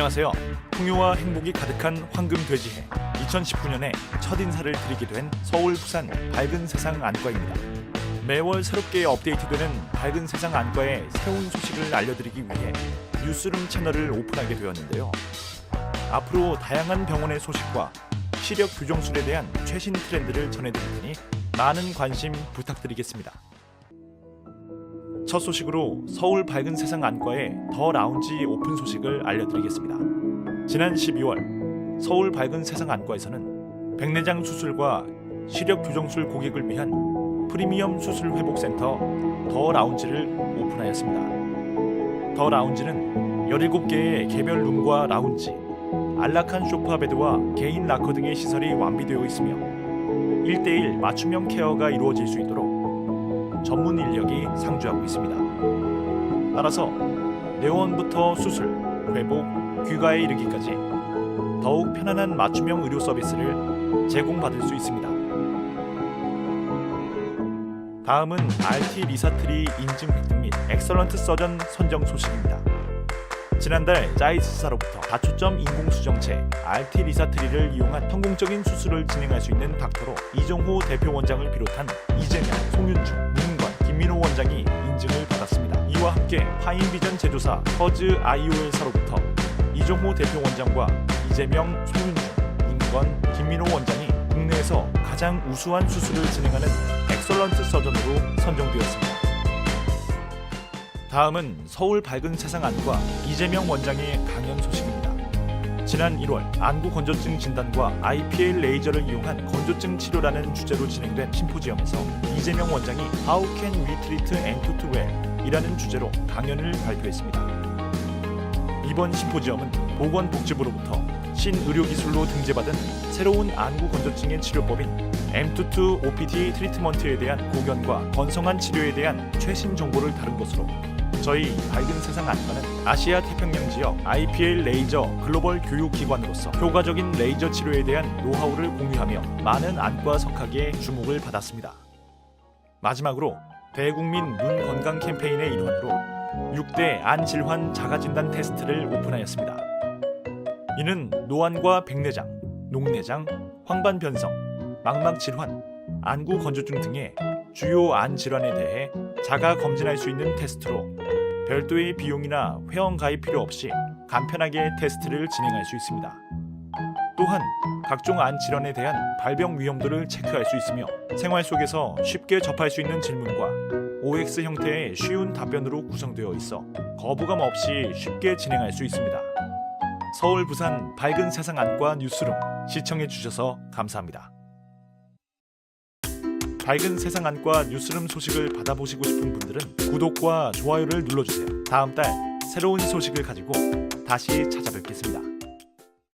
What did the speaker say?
안녕하세요. 풍요와 행복이 가득한 황금 돼지해 2019년에 첫 인사를 드리게 된 서울 부산 밝은 세상 안과입니다. 매월 새롭게 업데이트되는 밝은 세상 안과의 새로운 소식을 알려드리기 위해 뉴스룸 채널을 오픈하게 되었는데요. 앞으로 다양한 병원의 소식과 시력 교정술에 대한 최신 트렌드를 전해드릴 테니 많은 관심 부탁드리겠습니다. 첫 소식으로 서울 밝은 세상 안과의 더 라운지 오픈 소식을 알려드리겠습니다. 지난 12월 서울 밝은 세상 안과에서는 백내장 수술과 시력 교정술 고객을 위한 프리미엄 수술 회복 센터 더 라운지를 오픈하였습니다. 더 라운지는 17개의 개별 룸과 라운지, 안락한 소파 베드와 개인 락커 등의 시설이 완비되어 있으며 1대1 맞춤형 케어가 이루어질 수 있도록 전문 인력이 상주하고 있습니다. 따라서 내원부터 수술, 회복, 귀가에 이르기까지 더욱 편안한 맞춤형 의료 서비스를 제공받을 수 있습니다. 다음은 RT 리사트리 인증 획득 및 엑설런트 서전 선정 소식입니다. 지난달 자이스사로부터 다초점 인공수정체 RT 리사트리를 이용한 성공적인 수술을 진행할 수 있는 닥터로 이종호 대표 원장을 비롯한 이재명, 송윤주, 김민호 원장이 인증을 받았습니다. 이와 함께 파인비전 제조사 퍼즈 아이오엘사로부터 이종호 대표 원장과 이재명, 송윤주, 문건, 김민호 원장이 국내에서 가장 우수한 수술을 진행하는 엑설런트 서전으로 선정되었습니다. 다음은 서울 밝은 세상 안과 이재명 원장의 강연 소식입니다. 지난 1월 안구 건조증 진단과 IPL 레이저를 이용한 건조증 치료라는 주제로 진행된 심포지엄에서 이재명 원장이 How can we treat M2 well? 이라는 주제로 강연을 발표했습니다. 이번 심포지엄은 보건복지부로부터 신의료기술로 등재받은 새로운 안구 건조증의 치료법인 M22 OPT 트리트먼트에 대한 고견과 건성한 치료에 대한 최신 정보를 다룬 것으로 저희 밝은 세상 안과는 아시아 태평양 지역 IPL 레이저 글로벌 교육기관으로서 효과적인 레이저 치료에 대한 노하우를 공유하며 많은 안과 석학의 주목을 받았습니다. 마지막으로 대국민 눈 건강 캠페인의 일환으로 6대 안 질환 자가 진단 테스트를 오픈하였습니다. 이는 노안과 백내장, 녹내장, 황반 변성, 망막 질환, 안구 건조증 등의 주요 안 질환에 대해 자가 검진할 수 있는 테스트로 별도의 비용이나 회원 가입 필요 없이 간편하게 테스트를 진행할 수 있습니다. 또한 각종 안 질환에 대한 발병 위험도를 체크할 수 있으며 생활 속에서 쉽게 접할 수 있는 질문과 OX 형태의 쉬운 답변으로 구성되어 있어 거부감 없이 쉽게 진행할 수 있습니다. 서울 부산 밝은 세상 안과 뉴스룸 시청해 주셔서 감사합니다. 밝은 세상 안과 뉴스룸 소식을 받아보시고 싶은 분들은 구독과 좋아요를 눌러주세요. 다음 달 새로운 소식을 가지고 다시 찾아뵙겠습니다.